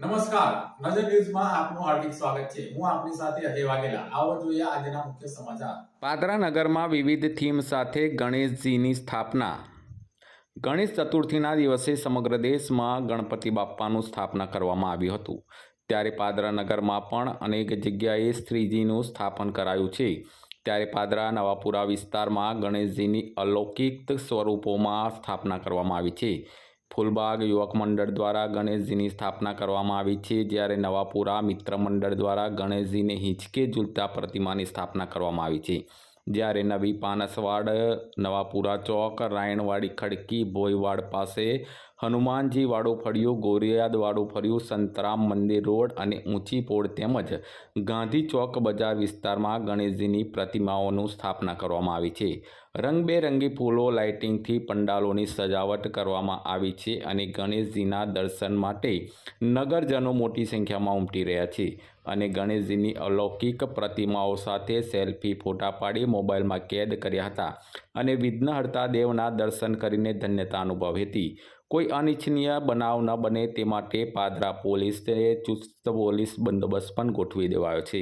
નમસ્કાર. નજર ન્યૂઝમાં આપનું હાર્દિક સ્વાગત છે. હું આપની સાથે અજય વાઘેલા. આવો જોઈએ આજના મુખ્ય સમાચાર. પાદરા નગરમાં વિવિધ થીમ સાથે ગણેશજીની સ્થાપના. ગણેશ ચતુર્થીના દિવસે સમગ્ર દેશમાં ગણપતિ બાપ્પાનું સ્થાપના કરવામાં આવ્યું હતું. ત્યારે પાદરા નગરમાં પણ અનેક જગ્યાએ શ્રીજીનું સ્થાપન કરાયું છે. ત્યારે પાદરા નવાપુરા વિસ્તારમાં ગણેશજીની અલૌકિક સ્વરૂપોમાં સ્થાપના કરવામાં આવી છે. ફૂલબાગ યુવક મંડળ દ્વારા ગણેશજીની સ્થાપના કરવામાં આવી છે, જ્યારે નવાપુરા મિત્ર મંડળ દ્વારા ગણેશજીને હિંચકે ઝૂલતા પ્રતિમાની સ્થાપના કરવામાં આવી છે. જ્યારે નવી પાનસવાડ, નવાપુરા ચોક, રાયણવાડી ખડકી, ભોયવાડ પાસે હનુમાનજી વાળું ફળિયું ગોરિયાદ ફળ્યું ફળિયું સંતરામ મંદિર રોડ અને ઊંચી પોળ તેમજ ગાંધી ચોક બજાર વિસ્તારમાં ગણેશજીની પ્રતિમાઓનું સ્થાપના કરવામાં આવી છે. રંગબેરંગી ફૂલો, લાઇટિંગથી પંડાલોની સજાવટ કરવામાં આવી છે અને ગણેશજીના દર્શન માટે નગરજનો મોટી સંખ્યામાં ઉમટી રહ્યા છે અને ગણેશજીની અલૌકિક પ્રતિમાઓ સાથે સેલ્ફી, ફોટા પાડી મોબાઈલમાં કેદ કર્યા હતા અને વિઘ્નહર્તા દેવના દર્શન કરીને ધન્યતા અનુભવી હતી. કોઈ અનિચ્છનીય બનાવ ન બને તે માટે પાદરા પોલીસે ચુસ્ત પોલીસ બંદોબસ્ત પણ ગોઠવી દેવાયો છે.